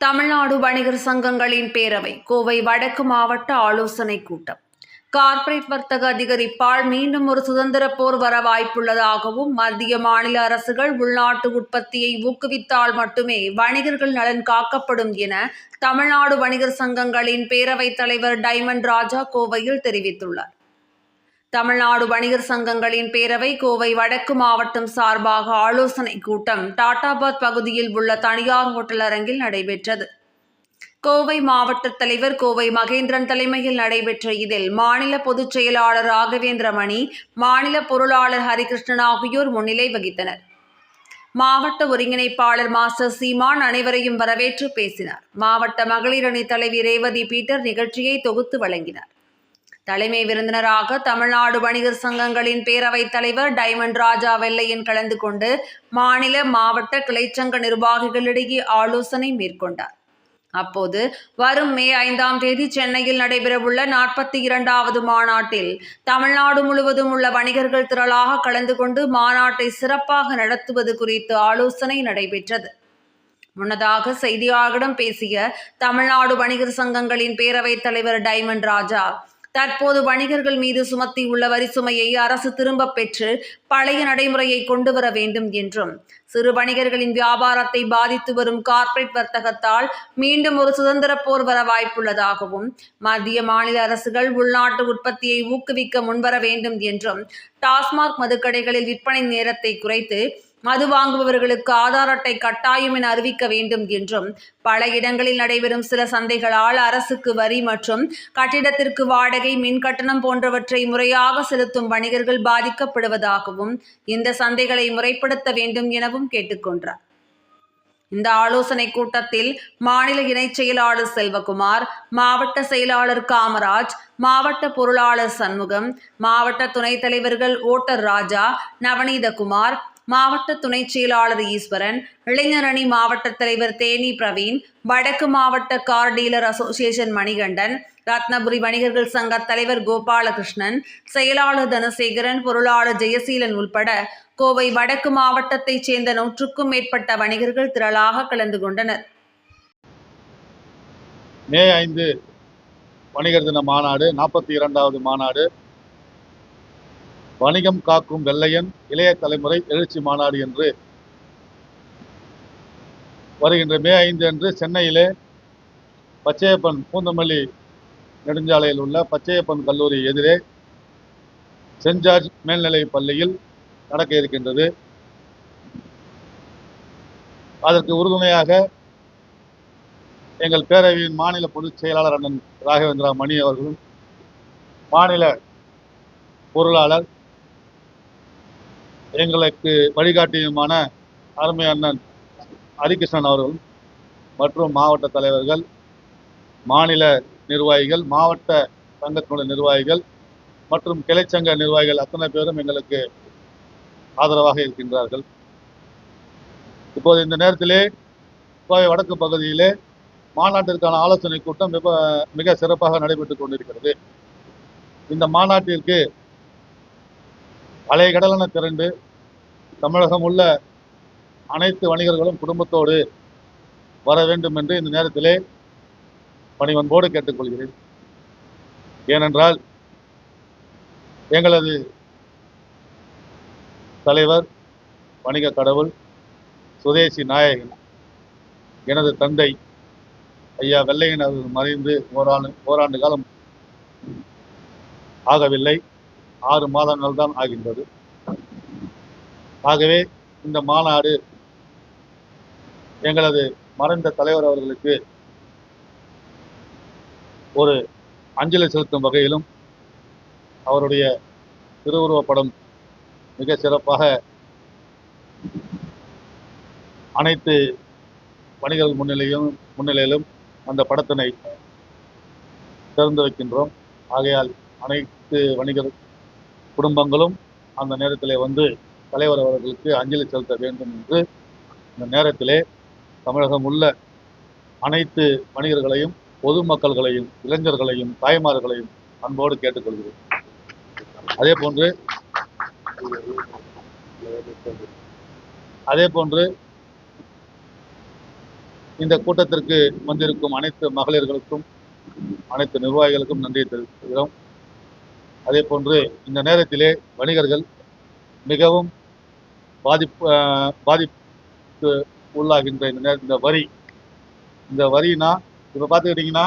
தமிழ்நாடு வணிகர் சங்கங்களின் பேரவை கோவை வடக்கு மாவட்ட ஆலோசனைக் கூட்டம். கார்ப்பரேட் வர்த்தக அதிகரிப்பால் மீண்டும் ஒரு சுதந்திர போர் வர வாய்ப்புள்ளதாகவும் மத்திய மாநில அரசுகள் உள்நாட்டு உற்பத்தியை ஊக்குவித்தால் மட்டுமே வணிகர்கள் நலன் காக்கப்படும் என தமிழ்நாடு வணிகர் சங்கங்களின் பேரவைத் தலைவர் டைமண்ட் ராஜா கோவையில் தெரிவித்துள்ளார். தமிழ்நாடு வணிகர் சங்கங்களின் பேரவை கோவை வடக்கு மாவட்டம் சார்பாக ஆலோசனை கூட்டம் டாட்டாபாத் பகுதியில் உள்ள தனியார் ஹோட்டல் அரங்கில் நடைபெற்றது. கோவை மாவட்ட தலைவர் கோவை மகேந்திரன் தலைமையில் நடைபெற்ற இதில் மாநில பொதுச் செயலாளர் ராகவேந்திரமணி மாநில பொருளாளர் ஹரிகிருஷ்ணன் ஆகியோர் முன்னிலை வகித்தனர். மாவட்ட ஒருங்கிணைப்பாளர் மாஸ்டர் சீமான் அனைவரையும் வரவேற்று பேசினார். மாவட்ட மகளிரணி தலைவி ரேவதி பீட்டர் நிகழ்ச்சியை தொகுத்து வழங்கினார். தலைமை விருந்தினராக தமிழ்நாடு வணிகர் சங்கங்களின் பேரவைத் தலைவர் டைமண்ட் ராஜா வெள்ளையன் கலந்து கொண்டு மாநில மாவட்ட கிளைச்சங்க நிர்வாகிகளிடையே ஆலோசனை மேற்கொண்டார். அப்போது வரும் மே ஐந்தாம் தேதி சென்னையில் நடைபெறவுள்ள நாற்பத்தி இரண்டாவது மாநாட்டில் தமிழ்நாடு முழுவதும் உள்ள வணிகர்கள் திரளாக கலந்து கொண்டு மாநாட்டை சிறப்பாக நடத்துவது குறித்து ஆலோசனை நடைபெற்றது. முன்னதாக செய்தியாளர்களிடம் பேசிய தமிழ்நாடு வணிகர் சங்கங்களின் பேரவைத் தலைவர் டைமண்ட் ராஜா தற்போது வணிகர்கள் மீது சுமத்தியுள்ள வரி சுமையை அரசு திரும்பப் பெற்று பழைய நடைமுறையை கொண்டு வர வேண்டும் என்றும். சிறு வணிகர்களின் வியாபாரத்தை பாதித்து வரும் கார்ப்பரேட் வர்த்தகத்தால் மீண்டும் ஒரு சுதந்திர போர் வர வாய்ப்புள்ளதாகவும் மத்திய மாநில அரசுகள் உள்நாட்டு உற்பத்தியை ஊக்குவிக்க முன்வர வேண்டும் என்றும் டாஸ்மாக் மதுக்கடைகளில் விற்பனை நேரத்தை குறைத்து மது வாங்குபவர்களுக்கு ஆதார் அட்டை கட்டாயம் என அறிவிக்க வேண்டும் என்றும் பல இடங்களில் நடைபெறும் சில சந்தைகளால் அரசுக்கு வரி மற்றும் கட்டிடத்திற்கு வாடகை மின் கட்டணம் போன்றவற்றை முறையாக செலுத்தும் வணிகர்கள் பாதிக்கப்படுவதாகவும் இந்த சந்தைகளை முறைப்படுத்த வேண்டும் எனவும் கேட்டுக்கொண்டார். இந்த ஆலோசனை கூட்டத்தில் மாநில இணைச் செயலாளர் செல்வகுமார் மாவட்ட செயலாளர் காமராஜ் மாவட்ட பொருளாளர் சண்முகம் மாவட்ட துணைத் தலைவர்கள் ஓட்டர் ராஜா நவநீதகுமார் மாவட்ட துணை செயலாளர் ஈஸ்வரன் இளைஞரணி மாவட்ட தலைவர் தேனி பிரவீன் வடக்கு மாவட்ட car dealer association Manikandan Ratnapuri வணிகர்கள் சங்க தலைவர் கோபாலகிருஷ்ணன் செயலாளர் தனசேகரன் பொருளாளர் ஜெயசீலன் உள்பட கோவை வடக்கு மாவட்டத்தைச் சேர்ந்த நூற்றுக்கும் மேற்பட்ட வணிகர்கள் திரளாக கலந்து கொண்டனர். மே ஐந்து வணிகர் தின மாநாடு நாற்பத்தி இரண்டாவது மாநாடு வணிகம் காக்கும் வெள்ளையன் இளைய தலைமுறை எழுச்சி மாநாடு என்று வருகின்ற மே ஐந்து அன்று சென்னையிலே பச்சையப்பன் பூந்தமல்லி நெடுஞ்சாலையில் உள்ள பச்சையப்பன் கல்லூரி எதிரே சென்ட் ஜார்ஜ் மேல்நிலை பள்ளியில் நடக்க இருக்கின்றது. அதற்கு உறுதுணையாக எங்கள் பேரவையின் மாநில பொதுச் செயலாளர் அண்ணன் ராகவேந்திரா மணி அவர்களும் மாநில பொருளாளர் எங்களுக்கு வழிகாட்டியுமான அருமை அண்ணன் ஹரிகிருஷ்ணன் அவர்கள் மற்றும் மாவட்ட தலைவர்கள் மாநில நிர்வாகிகள் மாவட்ட சங்கத்தினுடைய நிர்வாகிகள் மற்றும் கிளைச்சங்க நிர்வாகிகள் அத்தனை பேரும் எங்களுக்கு ஆதரவாக இருக்கின்றார்கள். இப்போது இந்த நேரத்திலே கோவை வடக்கு பகுதியிலே மாநாட்டிற்கான ஆலோசனை கூட்டம் மிக மிக சிறப்பாக நடைபெற்றுக் கொண்டிருக்கிறது. இந்த மாநாட்டிற்கு அலைகடலென திரண்டு தமிழகம் உள்ள அனைத்து வணிகர்களும் குடும்பத்தோடு வர வேண்டும் என்று இந்த நேரத்திலே பணிவன்போடு கேட்டுக்கொள்கிறேன். ஏனென்றால் எங்களது தலைவர் வணிக கடவுள் சுதேசி நாயகன் எனது தந்தை ஐயா வெள்ளையன் அது மறைந்து ஓராண்டு ஓராண்டு காலம் ஆகவில்லை. ஆறு மாதங்கள் தான் ஆகின்றது. ஆகவே இந்த மாநாடு எங்களது மறைந்த தலைவர் அவர்களுக்கு ஒரு அஞ்சலி செலுத்தும் வகையிலும் அவருடைய திருவுருவப்படம் மிக சிறப்பாக அனைத்து வணிகர்கள் முன்னிலையும் முன்னிலையிலும் அந்த படத்தினை திறந்து வைக்கின்றோம். ஆகையால் அனைத்து வணிகர் குடும்பங்களும் அந்த நேரத்திலே வந்து தலைவர் அவர்களுக்கு அஞ்சலி செலுத்த வேண்டும் என்று இந்த நேரத்திலே தமிழகம் உள்ள அனைத்து வணிகர்களையும் பொதுமக்கள்களையும் இளைஞர்களையும் தாய்மார்களையும் அன்போடு கேட்டுக்கொள்கிறேன். அதே போன்று அதே போன்று இந்த கூட்டத்திற்கு வந்திருக்கும் அனைத்து மகளிர்களுக்கும் அனைத்து நிர்வாகிகளுக்கும் நன்றியை தெரிவிக்கிறோம் அதே போன்று இந்த நேரத்திலே வணிகர்கள் மிகவும் பாதிப்பு பாதிப்பு உள்ளாகின்ற இந்த இந்த வரி. இந்த வரினா இப்போ பார்த்துக்கிட்டிங்கன்னா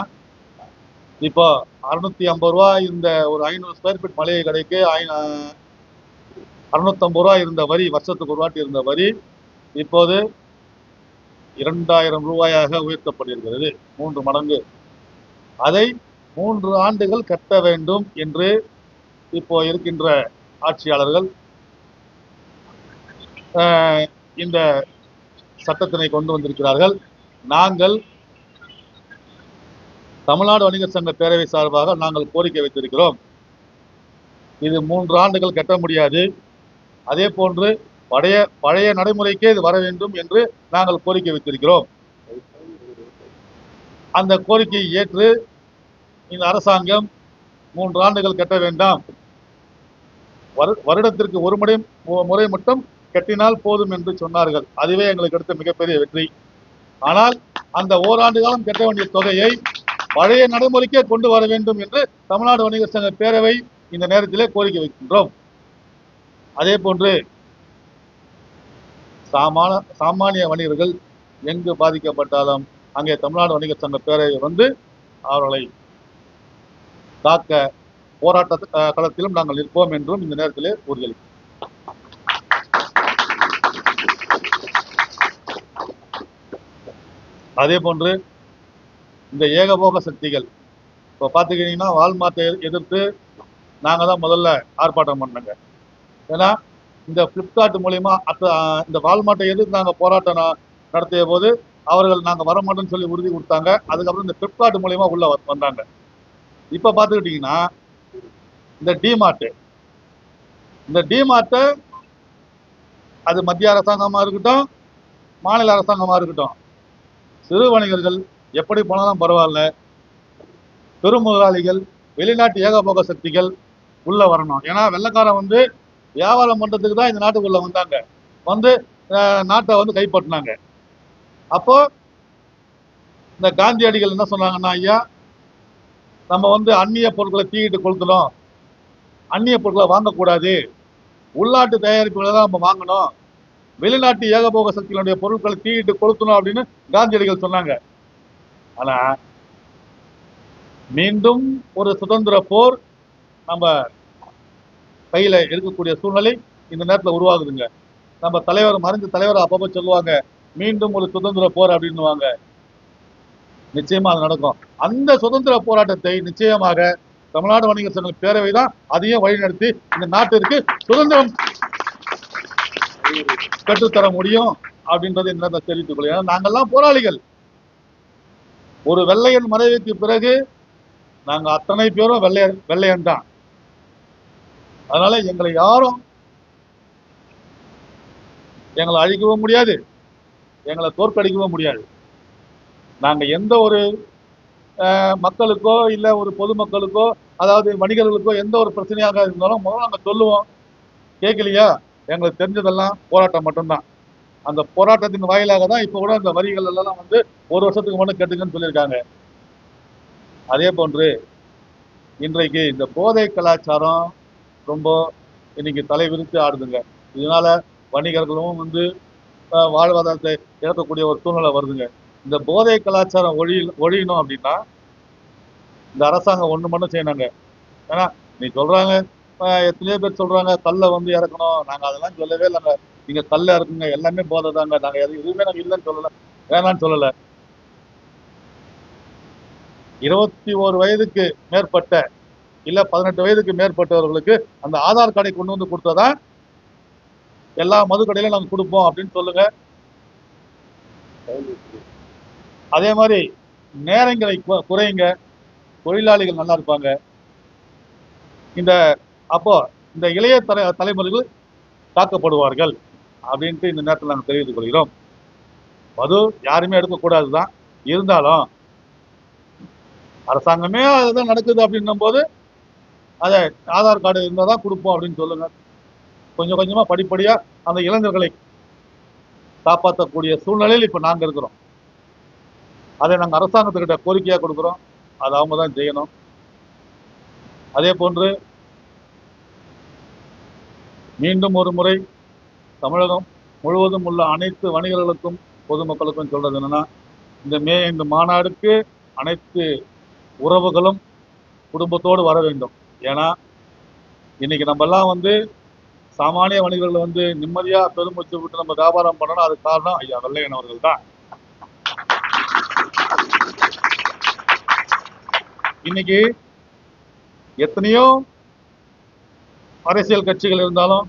இப்போ அறுநூத்தி ஐம்பது ரூபா இந்த ஒரு ஐநூறு ஸ்கொயர் ஃபீட் மளிகை கடைக்கு அறுநூத்தம்பது ரூபா இருந்த வரி வருஷத்துக்கு ஒரு வாட்டி இருந்த வரி இப்போது இரண்டாயிரம் ரூபாயாக உயர்த்தப்பட்டிருக்கிறது. மூன்று மடங்கு. அதை மூன்று ஆண்டுகள் கட்ட வேண்டும் என்று இப்போ இருக்கின்ற ஆட்சியாளர்கள் இந்த சட்டத்தினை கொண்டு வந்திருக்கிறார்கள். நாங்கள் தமிழ்நாடு வணிகர் சங்க பேரவை சார்பாக நாங்கள் கோரிக்கை வைத்திருக்கிறோம். இது மூன்று ஆண்டுகள் கட்ட முடியாது. அதே போன்று பழைய பழைய நடைமுறைக்கே இது வர வேண்டும் என்று நாங்கள் கோரிக்கை வைத்திருக்கிறோம். அந்த கோரிக்கையை ஏற்று இந்த அரசாங்கம் மூன்று ஆண்டுகள் கட்ட வேண்டாம். வரு- வருடத்திற்கு ஒரு முறை மு- முறை மட்டும் கட்டினால் போதும் என்று சொன்னார்கள். அதுவே எங்களுக்கு எடுத்த மிகப்பெரிய வெற்றி. ஆனால் அந்த ஓராண்டு காலம் கட்ட வேண்டிய தொகையை பழைய நடைமுறைக்கே கொண்டு வர வேண்டும் என்று தமிழ்நாடு வணிகர் சங்க பேரவை இந்த நேரத்திலே கோரிக்கை வைக்கின்றோம். அதே போன்று சாமான சாமானிய வணிகர்கள் எங்கு பாதிக்கப்பட்டாலும் அங்கே தமிழ்நாடு வணிகர் சங்க பேரவை வந்து அவர்களை காக்க போராட்ட களத்திலும் நாங்கள் நிற்போம் என்றும் இந்த நேரத்திலே உறுதியளிக்கிறோம் அதே போன்று இந்த ஏகபோக சக்திகள். இப்போ பார்த்துக்கிட்டிங்கன்னா வால்மார்ட்டை எதிர்த்து நாங்கள் தான் முதல்ல ஆர்ப்பாட்டம் பண்ணோங்க. ஏன்னா இந்த ஃப்ளிப்கார்ட் மூலிமா அத்த இந்த வால்மார்ட்டை எதிர்த்து நாங்கள் போராட்டம் நடத்திய போது அவர்கள் நாங்கள் வர மாட்டோம்னு சொல்லி உறுதி கொடுத்தாங்க. அதுக்கப்புறம் இந்த ஃப்ளிப்கார்ட் மூலிமா உள்ள வந்தாங்க. இப்போ பார்த்துக்கிட்டிங்கன்னா இந்த டிமார்ட்டு இந்த டிமார்ட்டை அது மத்திய அரசாங்கமாக இருக்கட்டும் மாநில அரசாங்கமாக இருக்கட்டும். சிறு வணிகர்கள் எப்படி போனாலும் பரவாயில்ல. பெரும் முதலாளிகள் வெளிநாட்டு ஏகபோக சக்திகள் உள்ள வரணும். ஏன்னா வெள்ளைக்காரன் வந்து வியாபாரம் பண்றதுக்கு தான் இந்த நாட்டுக்குள்ள வந்தாங்க. வந்து நாட்டை வந்து கைப்பற்றினாங்க. அப்போ இந்த காந்தியடிகள் என்ன சொன்னாங்கன்னா ஐயா நம்ம வந்து அந்நிய பொருட்களை தீயிட்டு கொளுத்தணும் அந்நிய பொருட்களை வாங்கக்கூடாது. உள்நாட்டு தயாரிப்புகளை தான் நம்ம வாங்கணும். வெளிநாட்டு ஏகபோக சக்திகளுடைய பொருட்களை தீயிட்டு கொளுத்தணும் அப்படின்னு காந்தியடிகள் சொன்னாங்க. ஆனா மீண்டும் ஒரு சுதந்திர போர் நம்ம கையில இருக்கக்கூடிய சூழ்நிலை இந்த நேரத்துல உருவாகுதுங்க. நம்ம தலைவர் மறைஞ்ச தலைவர் அப்பப்போ சொல்லுவாங்க மீண்டும் ஒரு சுதந்திர போர் அப்படின்னுவாங்க. நிச்சயமா அது நடக்கும். அந்த சுதந்திர போராட்டத்தை நிச்சயமாக தமிழ்நாடு வணிகர் சங்க பேரவை தான் அதையும் வழிநடத்தி இந்த நாட்டிற்கு சுதந்திரம் கற்றுத்தர முடியும் அப்படின்றது இந்த தெரிவித்துக் கொள்கிறேன். நாங்கள்லாம் போராளிகள். ஒரு வெள்ளையன் மறைவுக்கு பிறகு நாங்க அத்தனை பேரும் வெள்ளையர் வெள்ளையன் தான். அதனால எங்களை யாரும் எங்களை அழிக்கவும் முடியாது. எங்களை தோற்கடிக்கவும் முடியாது. நாங்க எந்த ஒரு அஹ், மக்களுக்கோ இல்ல ஒரு பொதுமக்களுக்கோ அதாவது வணிகர்களுக்கோ எந்த ஒரு பிரச்சனையாக இருந்தாலும் முதல்ல நாங்க சொல்லுவோம். கேட்கலையா? எங்களுக்கு தெரிஞ்சதெல்லாம் போராட்டம் மட்டும்தான். அந்த போராட்டத்தின் வாயிலாக தான் இப்போ கூட அந்த வரிகள் எல்லாம் வந்து ஒரு வருஷத்துக்கு முன்னே கட்டுங்கன்னு சொல்லியிருக்காங்க. அதே போன்று இன்றைக்கு இந்த போதை கலாச்சாரம் ரொம்ப இன்னைக்கு தலைவிரித்து ஆடுதுங்க. இதனால வணிகர்களும் வந்து வாழ்வாதாரத்தை இழக்கக்கூடிய ஒரு சூழ்நிலை வருதுங்க. இந்த போதை கலாச்சாரம் ஒழி ஒழியணும் அப்படின்னா இந்த அரசாங்கம் ஒன்று மட்டும் செய்யணுங்க. ஏன்னா நீ சொல்றாங்க எத்தனையோ பேர் சொல்றாங்க கல்லை வந்து இறக்கணும். நாங்க அதெல்லாம் சொல்லவே இல்லைங்க. நீங்க கல்ல இறக்குங்க எல்லாமே போதை தாங்க நாங்க எதுவுமே நாங்க இல்லைன்னு சொல்லல. வேணாம்னு சொல்லல. இருபத்தி ஒரு வயதுக்கு மேற்பட்ட இல்ல பதினெட்டு வயதுக்கு மேற்பட்டவர்களுக்கு அந்த ஆதார் கார்டை கொண்டு வந்து கொடுத்தாதான் எல்லா மது கடையிலும் நாங்க கொடுப்போம் அப்படின்னு சொல்லுங்க. அதே மாதிரி நேரங்களை குறையுங்க தொழிலாளிகள் நல்லா இருப்பாங்க. இந்த அப்போ இந்த இளைய தலை தலைமுறைகள் தாக்கப்படுவார்கள் அப்படின்ட்டு இந்த நேரத்தில் நாங்கள் தெரிவித்துக் கொள்கிறோம். மது யாருமே எடுக்கக்கூடாது தான் இருந்தாலும் அரசாங்கமே அதுதான் நடக்குது அப்படின்னும் போது அதை ஆதார் கார்டு இருந்தால் தான் கொடுப்போம் அப்படின்னு சொல்லுங்க. கொஞ்சம் கொஞ்சமாக படிப்படியாக அந்த இளைஞர்களை காப்பாற்றக்கூடிய சூழ்நிலையில் இப்போ நாங்கள் இருக்கிறோம். அதை நாங்கள் அரசாங்கத்துக்கிட்ட கோரிக்கையாக கொடுக்குறோம். அதை அவங்க தான் செய்யணும். அதே போன்று மீண்டும் ஒரு முறை தமிழகம் முழுவதும் உள்ள அனைத்து வணிகர்களுக்கும் பொதுமக்களுக்கும் சொல்றது என்னன்னா இந்த மே இந்த மாநாடுக்கு அனைத்து உறவுகளும் குடும்பத்தோடு வர வேண்டும். ஏன்னா இன்னைக்கு நம்ம எல்லாம் வந்து சாமானிய வணிகர்கள் வந்து நிம்மதியா பெருமூச்சு விட்டு நம்ம வியாபாரம் பண்ணணும். அதுக்கு காரணம் ஐயா வெள்ளையன் அவர்கள் தான். இன்னைக்கு எத்தனையோ அரசியல் கட்சிகள் இருந்தாலும்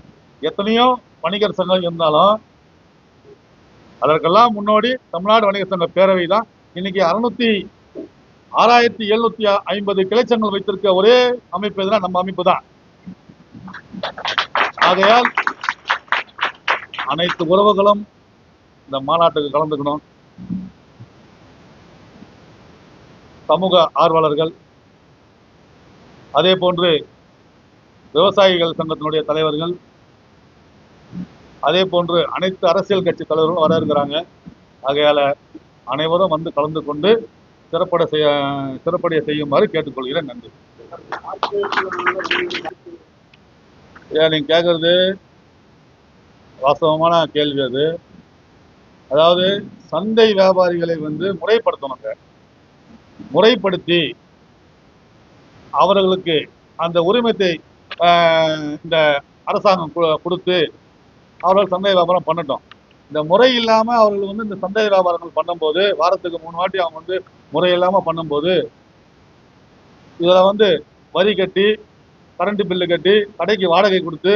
எத்தனையோ வணிகர் சங்கம் இருந்தாலும் அதற்கெல்லாம் முன்னோடி தமிழ்நாடு வணிகர் சங்க பேரவை தான். இன்னைக்கு அறுநூத்தி ஆறாயிரத்தி எழுநூத்தி ஐம்பது கிளைச்சங்கள் வைத்திருக்க ஒரே அமைப்பு எதுனா நம்ம அமைப்பு தான். ஆகையால் அனைத்து உறவுகளும் இந்த மாநாட்டுக்கு கலந்துக்கணும். சமூக ஆர்வலர்கள் அதே போன்று விவசாயிகள் சங்கத்தினுடைய தலைவர்கள் அதே போன்று அனைத்து அரசியல் கட்சி தலைவர்களும் வர இருக்கிறாங்க. ஆகையால அனைவரும் வந்து கலந்து கொண்டு சிறப்பட செய்ய சிறப்படைய செய்யுமாறு கேட்டுக்கொள்கிறேன். நன்றி. ஏன் நீங்க கேட்கறது வாஸ்தவமான கேள்வி அது. அதாவது சந்தை வியாபாரிகளை வந்து முறைப்படுத்தணுங்க முறைப்படுத்தி அவர்களுக்கு அந்த உரிமத்தை இந்த அரசாங்கம் கொடுத்து அவர்கள் சந்தை வியாபாரம் பண்ணட்டும். இந்த முறை இல்லாம அவர்கள் வந்து இந்த சந்தை வியாபாரங்கள் பண்ணும்போது வாரத்துக்கு மூணு வாட்டி அவங்க வந்து முறை இல்லாம பண்ணும்போது இதில் வந்து வரி கட்டி கரண்ட் பில்லு கட்டி கடைக்கு வாடகை கொடுத்து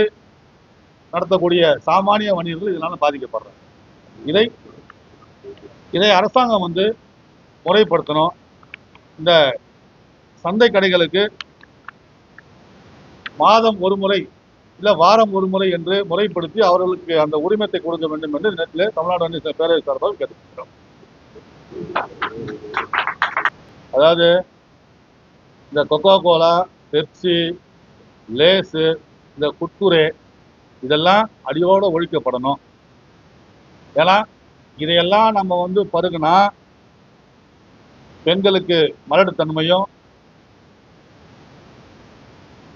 நடத்தக்கூடிய சாமானிய வணிகர்கள் இதனால பாதிக்கப்படுறாங்க. இதை இதை அரசாங்கம் வந்து முறைப்படுத்தணும். இந்த சந்தை கடைகளுக்கு மாதம் ஒரு முறை இல்ல வாரம் ஒரு முறை என்று முறைப்படுத்தி அவர்களுக்கு அந்த உரிமத்தை கொடுக்க வேண்டும் என்று நேற்றிலே தமிழ்நாடு அணி பேரவை சார்பாக கேட்டுக்கிறோம் அதாவது இந்த கொக்கோ கோலா பெப்சி லேஸு இந்த குட்குரே இதெல்லாம் அடியோட ஒழிக்கப்படணும். ஏன்னா இதையெல்லாம் நம்ம வந்து பருகுனா பெண்களுக்கு மலட்டுத்தன்மையும்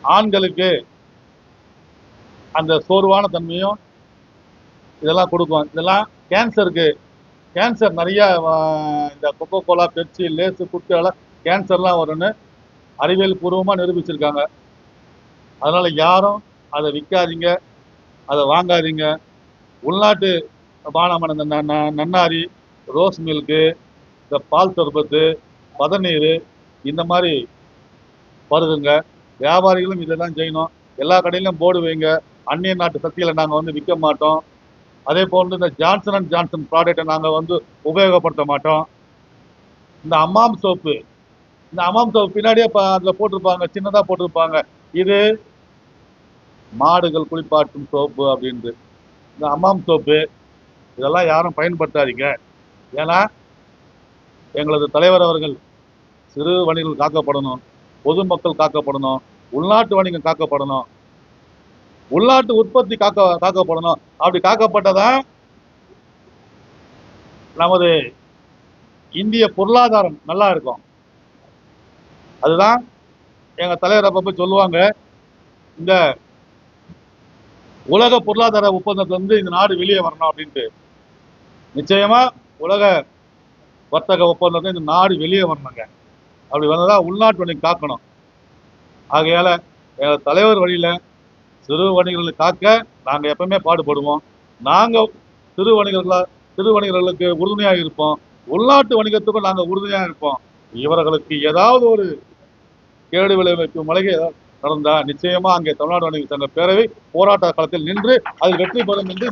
ஆண்களுக்கு அந்த சோர்வான தன்மையும் இதெல்லாம் கொடுக்கும். இதெல்லாம் கேன்சருக்கு கேன்சர் நிறைய இந்த கொக்கோ கோலா பெப்சி லேசு குட்டு எல்லாம் கேன்சர்லாம் வரும்னு அறிவியல் பூர்வமாக நிரூபிச்சிருக்காங்க. அதனால யாரும் அதை விற்காதீங்க அதை வாங்காதீங்க. உள்நாட்டு பானமான இந்த ந- ந- நன்னாரி ரோஸ் மில்க்கு இந்த பால் சர்பத்து பதநீர் இந்த மாதிரி வருதுங்க. வியாபாரிகளும் இதை தான் செய்யணும். எல்லா கடையிலும் போர்டு வைங்க. அந்நிய நாட்டு சக்திகளை நாங்கள் வந்து விற்க மாட்டோம். அதே போன்று இந்த ஜான்சன் அண்ட் ஜான்சன் ப்ராடக்டை நாங்கள் வந்து உபயோகப்படுத்த மாட்டோம். இந்த அம்மாம் சோப்பு. இந்த அம்மாம் சோப்பு பின்னாடியே அதில் போட்டிருப்பாங்க. சின்னதாக போட்டிருப்பாங்க. இது மாடுகள் குளிப்பாட்டும் சோப்பு அப்படின்ட்டு. இந்த அம்மாம் சோப்பு இதெல்லாம் யாரும் பயன்படுத்தாதீங்க. ஏன்னா எங்களது தலைவர் அவர்கள் சிறு வணிகர்கள் காக்கப்படணும். பொதுமக்கள் காக்கப்படணும். உள்நாட்டு வணிகம் காக்கப்படணும். உள்நாட்டு உற்பத்தி காக்க காக்கப்படணும். அப்படி காக்கப்பட்டதான் நமது இந்திய பொருளாதாரம் நல்லா இருக்கும். அதுதான் எங்க தலைவர் அப்பப்ப சொல்லுவாங்க. இந்த உலக பொருளாதார ஒப்பந்தத்துல இருந்து இந்த நாடு வெளியே வரணும் அப்படின்ட்டு. நிச்சயமா உலக வர்த்தக ஒப்பந்தத்தை இந்த நாடு வெளியே வரணுங்க. அப்படி வந்ததா உள்நாட்டு வணிகம் காக்கணும். ஆகையால எங்க தலைவர் வழியில சிறு வணிகர்களை காக்க நாங்க எப்பவுமே பாடுபடுவோம். நாங்க சிறு வணிகர்களா சிறு வணிகர்களுக்கு உறுதுணையாக இருப்போம். உள்நாட்டு வணிகத்துக்கும் நாங்க உறுதுணையாக இருப்போம். இவர்களுக்கு ஏதாவது ஒரு கேடு விளைவிக்கும் மளிகை நடந்தா நிச்சயமா அங்கே தமிழ்நாடு வணிக சங்க பேரவை போராட்ட காலத்தில் நின்று அது வெற்றி பெறும் என்று